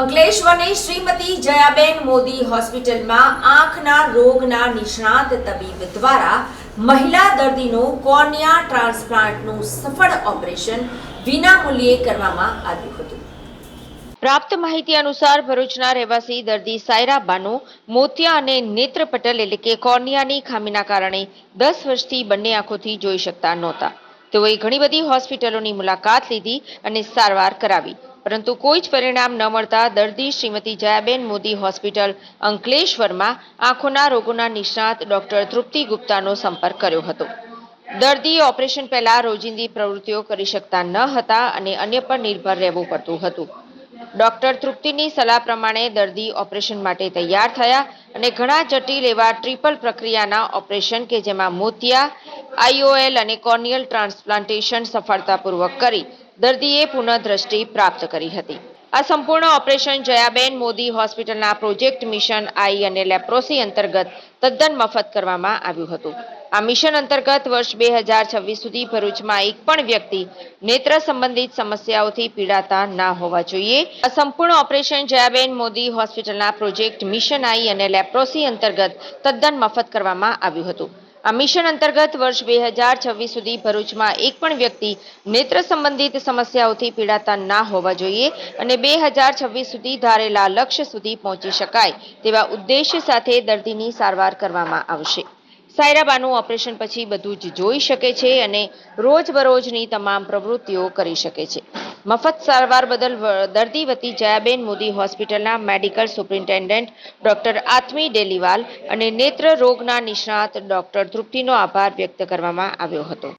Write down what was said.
અંકલેશ્વરની શ્રીમતી જયાબેન મોદી હોસ્પિટલમાં આંખના રોગના નિષ્ણાત તબીબ દ્વારા મહિલા દર્દીનું કોર્નિયા ટ્રાન્સપ્લાન્ટનું સફળ ઓપરેશન વિનામૂલ્યે કરવામાં આવ્યું હતું. પ્રાપ્ત માહિતી અનુસાર ભરૂચના રહેવાસી દર્દી સાયરા બાનુ મોતિયા અને નેત્ર પટલ એટલે કે કોર્નિયાની ખામીના કારણે દસ વર્ષથી બંને આંખોથી જોઈ શકતા નહોતા. તેઓએ ઘણી બધી હોસ્પિટલોની મુલાકાત લીધી અને સારવાર કરાવી. પરંતુ કોઈ જ પરિણામ ન મળતા દર્દી શ્રીમતી જયાબેન મોદી હોસ્પિટલ અંકલેશ્વરમાં આંખોના રોગોના નિષ્ણાત ડોક્ટર તૃપ્તિ ગુપ્તાનો સંપર્ક કર્યો હતો. દર્દી ઓપરેશન પહેલા રોજિંદી પ્રવૃત્તિઓ કરી શકતા ન હતા અને અન્ય પર નિર્ભર રહેવું પડતું હતું. ડોક્ટર તૃપ્તિની સલાહ પ્રમાણે દર્દી ઓપરેશન માટે તૈયાર થયા અને ઘણા જટિલ એવા ટ્રિપલ પ્રક્રિયાના ઓપરેશન કે જેમાં મોતિયા, આઈઓએલ અને કોર્નિયલ ટ્રાન્સપ્લાન્ટેશન સફળતાપૂર્વક કરી દર્દીએ પુનઃદ્રષ્ટિ પ્રાપ્ત કરી હતી. આ સંપૂર્ણ ઓપરેશન જયાબેન મોદી હોસ્પિટલના પ્રોજેક્ટ મિશન આઈ અને લેપ્રોસી અંતર્ગત તદ્દન મફત કરવામાં આવ્યું હતું. આ મિશન અંતર્ગત વર્ષ બે હજાર છવ્વીસ સુધી ભરૂચમાં એક પણ વ્યક્તિ નેત્ર સંબંધિત સમસ્યાઓથી પીડાતા ના હોવા જોઈએ. આ સંપૂર્ણ ઓપરેશન જયાબેન મોદી હોસ્પિટલના પ્રોજેક્ટ મિશન આઈ અને લેપ્રોસી અંતર્ગત તદ્દન મફત કરવામાં આવ્યું હતું. આ મિશન અંતર્ગત વર્ષ બે હજાર છવ્વીસ સુધી ભરૂચમાં એક પણ વ્યક્તિ નેત્ર સંબંધિત સમસ્યાઓથી પીડાતા ના હોવા જોઈએ અને બે હજાર છવ્વીસ સુધી ધારેલા લક્ષ્ય સુધી પહોંચી શકાય તેવા ઉદ્દેશ્ય સાથે દર્દીની સારવાર કરવામાં આવશે. સાયરાબાનું ઓપરેશન પછી બધું જ જોઈ શકે છે અને રોજબરોજની તમામ પ્રવૃત્તિઓ કરી શકે છે. મફત સારવાર બદલ દર્દી વતી જયાબેન મોદી હોસ્પિટલના medical superintendent doctor Atmi Deliwal અને નેત્ર રોગના નિષ્ણાત ડોક્ટર તૃપ્તિનો આભાર વ્યક્ત કરવામાં આવ્યો હતો.